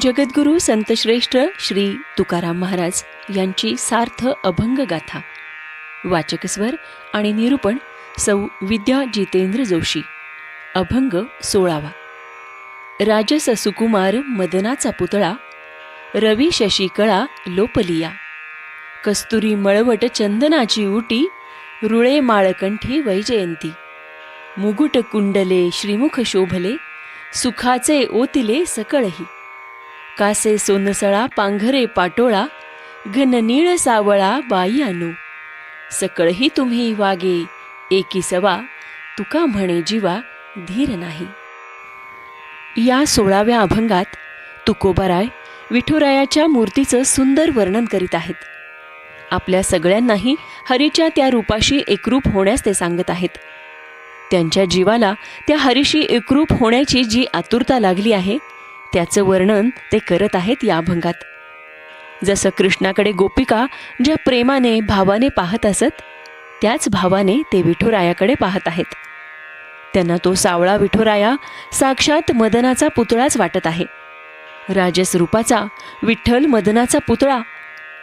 जगद्गुरू संतश्रेष्ठ श्री तुकाराम महाराज यांची सार्थ अभंग गाथा. वाचकस्वर आणि निरूपण सौ विद्या जितेंद्र जोशी. अभंग सोळावा. राजस सुकुमार मदनाचा पुतळा रवी शशिकळा लोपलिया. कस्तुरी मळवट चंदनाची उटी रुळे माळकंठी वैजयंती. मुगुट कुंडले श्रीमुख शोभले सुखाचे ओतिले सकळही. कासे सोनसळा पांघरे पाटोळा घननीळ सावळा बाई आणू. सकळही तुम्ही वागे एकी सवा तुका म्हणे जीवा धीर नाही. या सोळाव्या अभंगात तुकोबाराय विठुरायाच्या मूर्तीचं सुंदर वर्णन करीत आहेत. आपल्या सगळ्यांनाही हरीच्या त्या रूपाशी एकरूप होण्यास ते सांगत आहेत. त्यांच्या जीवाला त्या हरीशी एकरूप होण्याची जी आतुरता लागली आहे त्याचं वर्णन ते करत आहेत या अभंगात. जसं कृष्णाकडे गोपिका ज्या प्रेमाने भावाने पाहत असत त्याच भावाने ते विठुरायाकडे पाहत आहेत. त्यांना तो सावळा विठुराया साक्षात मदनाचा पुतळाच वाटत आहे. राजस रूपाचा विठ्ठल मदनाचा पुतळा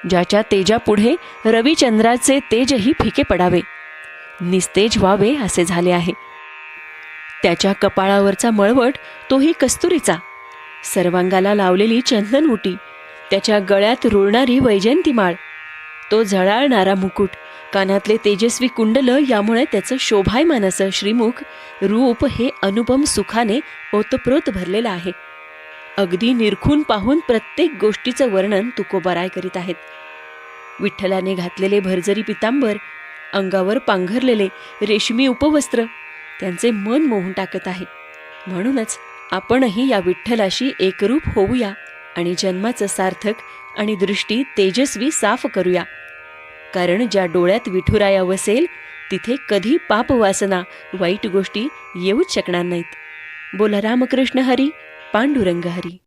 ज्याच्या तेजापुढे रविचंद्राचे तेजही फिके पडावे निस्तेज व्हावे असे झाले आहे. त्याच्या कपाळावरचा मळवट तोही कस्तुरीचा सर्वांगाला लावलेली चंदन उटी. त्याच्या गळ्यात रुळणारी वैजयंती माळ. तो झळाळणारा मुकुट कानातले तेजस्वी कुंडल यामुळे त्याचं शोभायमान असं श्रीमुख रूप हे अनुपम सुखाने ओतप्रोत भरलेलं आहे. अगदी निरखून पाहून प्रत्येक गोष्टीचं वर्णन तुकोबाराय करीत आहेत. विठ्ठलाने घातलेले भरजरी पितांबर अंगावर पांघरलेले रेशमी उपवस्त्र त्यांचे मन मोहून टाकत आहे. म्हणूनच आपणही या विठ्ठलाशी एकरूप होऊया आणि जन्माचं सार्थक आणि दृष्टी तेजस्वी साफ करूया. कारण ज्या डोळ्यात विठुराया वसेल तिथे कधी पाप वासना वाईट गोष्टी येऊच शकणार नाहीत. बोला रामकृष्ण हरी पांडुरंग हरी.